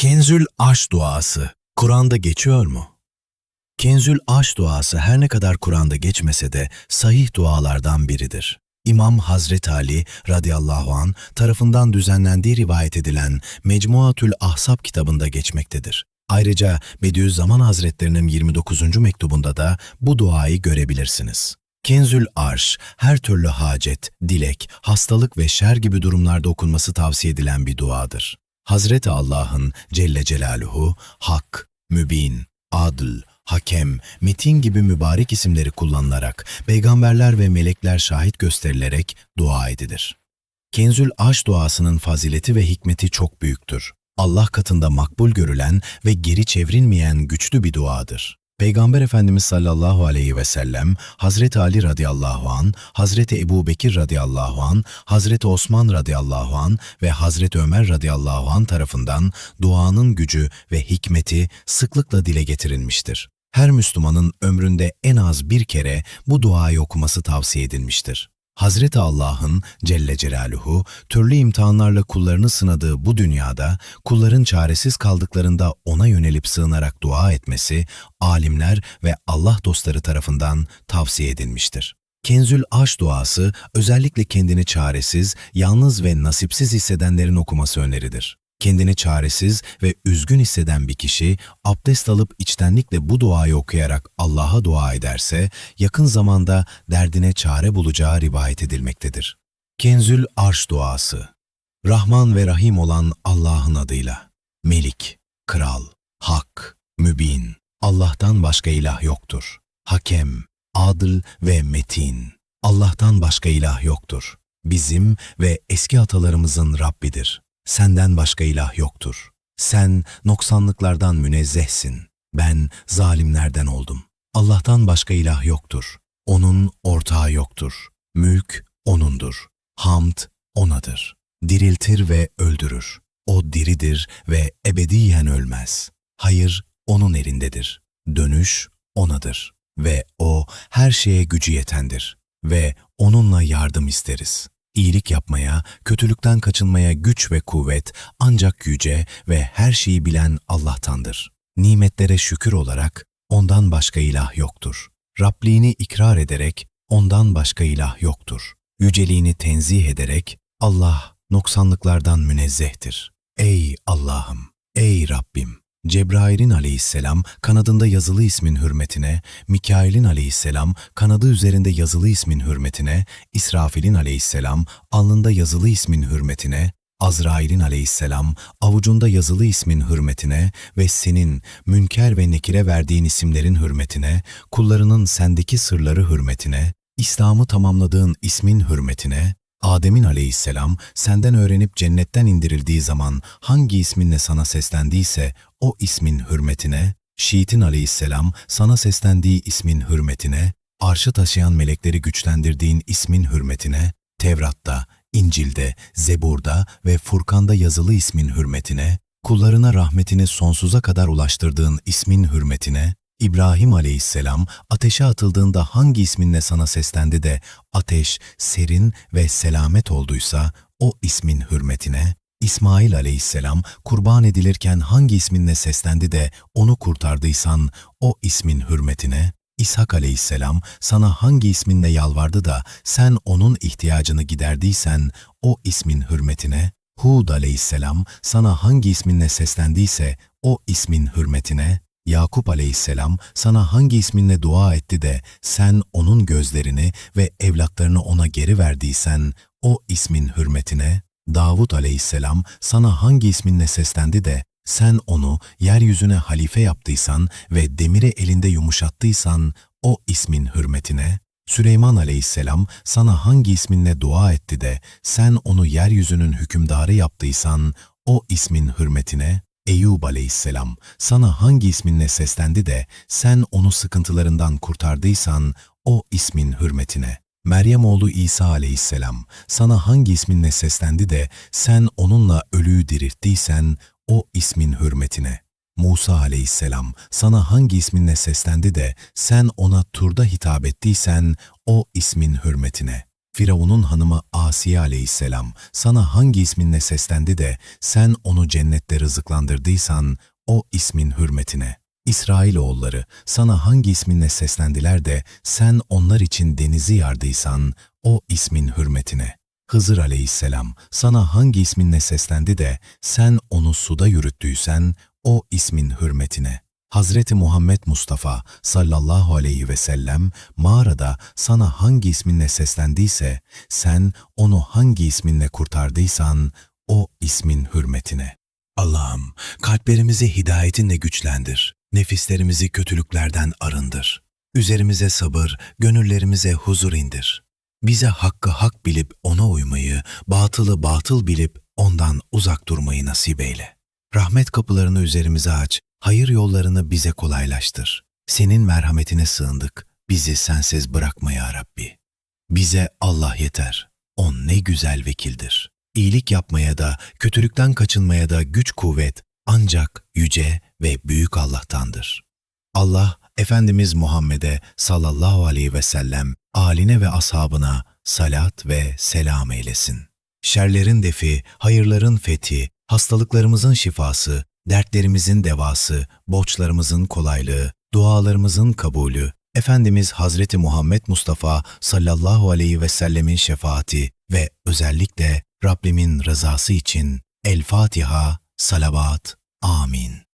Kenzül Aş duası Kur'an'da geçiyor mu? Kenzül Aş duası her ne kadar Kur'an'da geçmese de sahih dualardan biridir. İmam Hazreti Ali radıyallahu an tarafından düzenlendiği rivayet edilen Mecmuatül Ahsab kitabında geçmektedir. Ayrıca Bediüzzaman Hazretlerinin 29. mektubunda da bu duayı görebilirsiniz. Kenzül Arş, her türlü hacet, dilek, hastalık ve şer gibi durumlarda okunması tavsiye edilen bir duadır. Hazreti Allah'ın Celle Celaluhu, Hak, Mübin, Adl, Hakem, Metin gibi mübarek isimleri kullanılarak, peygamberler ve melekler şahit gösterilerek dua edilir. Kenzül Aş duasının fazileti ve hikmeti çok büyüktür. Allah katında makbul görülen ve geri çevrilmeyen güçlü bir duadır. Peygamber Efendimiz sallallahu aleyhi ve sellem, Hazreti Ali radıyallahu an, Hazreti Ebu Bekir radıyallahu an, Hazreti Osman radıyallahu an ve Hazreti Ömer radıyallahu an tarafından duanın gücü ve hikmeti sıklıkla dile getirilmiştir. Her Müslümanın ömründe en az bir kere bu duayı okuması tavsiye edilmiştir. Hazreti Allah'ın Celle Celaluhu türlü imtihanlarla kullarını sınadığı bu dünyada kulların çaresiz kaldıklarında ona yönelip sığınarak dua etmesi alimler ve Allah dostları tarafından tavsiye edilmiştir. Kenzül Aş duası özellikle kendini çaresiz, yalnız ve nasipsiz hissedenlerin okuması öneridir. Kendini çaresiz ve üzgün hisseden bir kişi abdest alıp içtenlikle bu duayı okuyarak Allah'a dua ederse yakın zamanda derdine çare bulacağı rivayet edilmektedir. Kenzül Arş duası Rahman ve Rahim olan Allah'ın adıyla Melik, Kral, Hak, Mübin, Allah'tan başka ilah yoktur. Hakem, Adıl ve Metin. Allah'tan başka ilah yoktur. Bizim ve eski atalarımızın Rabbidir. Senden başka ilah yoktur. Sen noksanlıklardan münezzehsin. Ben zalimlerden oldum. Allah'tan başka ilah yoktur. Onun ortağı yoktur. Mülk O'nundur. Hamd O'nadır. Diriltir ve öldürür. O diridir ve ebediyen ölmez. Hayır O'nun elindedir. Dönüş O'nadır. Ve O her şeye gücü yetendir. Ve O'nunla yardım isteriz. İyilik yapmaya, kötülükten kaçınmaya güç ve kuvvet ancak yüce ve her şeyi bilen Allah'tandır. Nimetlere şükür olarak ondan başka ilah yoktur. Rabliğini ikrar ederek ondan başka ilah yoktur. Yüceliğini tenzih ederek Allah noksanlıklardan münezzehtir. Ey Allah'ım, ey Rabbim! Cebrail'in aleyhisselam kanadında yazılı ismin hürmetine, Mikail'in aleyhisselam kanadı üzerinde yazılı ismin hürmetine, İsrafil'in aleyhisselam alnında yazılı ismin hürmetine, Azrail'in aleyhisselam avucunda yazılı ismin hürmetine ve senin münker ve nekire verdiğin isimlerin hürmetine, kullarının sendeki sırları hürmetine, İslam'ı tamamladığın ismin hürmetine, Adem'in aleyhisselam senden öğrenip cennetten indirildiği zaman hangi isminle sana seslendiyse o ismin hürmetine, Şiit'in aleyhisselam sana seslendiği ismin hürmetine, arşı taşıyan melekleri güçlendirdiğin ismin hürmetine, Tevrat'ta, İncil'de, Zebur'da ve Furkan'da yazılı ismin hürmetine, kullarına rahmetini sonsuza kadar ulaştırdığın ismin hürmetine, İbrahim aleyhisselam ateşe atıldığında hangi isminle sana seslendi de ateş, serin ve selamet olduysa o ismin hürmetine, İsmail aleyhisselam kurban edilirken hangi isminle seslendi de onu kurtardıysan o ismin hürmetine, İshak aleyhisselam sana hangi isminle yalvardı da sen onun ihtiyacını giderdiysen o ismin hürmetine, Hud aleyhisselam sana hangi isminle seslendiyse o ismin hürmetine, Yakup aleyhisselam sana hangi isminle dua etti de sen onun gözlerini ve evlatlarını ona geri verdiysen o ismin hürmetine, Davud aleyhisselam sana hangi isminle seslendi de sen onu yeryüzüne halife yaptıysan ve demiri elinde yumuşattıysan o ismin hürmetine, Süleyman aleyhisselam sana hangi isminle dua etti de sen onu yeryüzünün hükümdarı yaptıysan o ismin hürmetine, Eyüp aleyhisselam sana hangi isminle seslendi de sen onu sıkıntılarından kurtardıysan o ismin hürmetine. Meryem oğlu İsa aleyhisselam sana hangi isminle seslendi de sen onunla ölüyü dirilttiysen o ismin hürmetine. Musa aleyhisselam sana hangi isminle seslendi de sen ona turda hitap ettiysen o ismin hürmetine. Firavun'un hanımı Asiye aleyhisselam sana hangi isminle seslendi de sen onu cennette rızıklandırdıysan o ismin hürmetine. İsrailoğulları sana hangi isminle seslendiler de sen onlar için denizi yardıysan o ismin hürmetine. Hızır aleyhisselam sana hangi isminle seslendi de sen onu suda yürüttüysen o ismin hürmetine. Hazreti Muhammed Mustafa sallallahu aleyhi ve sellem mağarada sana hangi isminle seslendiyse sen onu hangi isminle kurtardıysan o ismin hürmetine. Allah'ım kalplerimizi hidayetinle güçlendir, nefislerimizi kötülüklerden arındır. Üzerimize sabır, gönüllerimize huzur indir. Bize hakkı hak bilip ona uymayı, batılı batıl bilip ondan uzak durmayı nasip eyle. Rahmet kapılarını üzerimize aç, hayır yollarını bize kolaylaştır. Senin merhametine sığındık, bizi sensiz bırakma ya Rabbi. Bize Allah yeter, O ne güzel vekildir. İyilik yapmaya da, kötülükten kaçınmaya da güç kuvvet ancak yüce ve büyük Allah'tandır. Allah, Efendimiz Muhammed'e sallallahu aleyhi ve sellem, aline ve ashabına salat ve selam eylesin. Şerlerin defi, hayırların fethi, hastalıklarımızın şifası, dertlerimizin devası, borçlarımızın kolaylığı, dualarımızın kabulü, Efendimiz Hazreti Muhammed Mustafa sallallahu aleyhi ve sellemin şefaati ve özellikle Rabbimin rızası için El Fatiha, salavat, amin.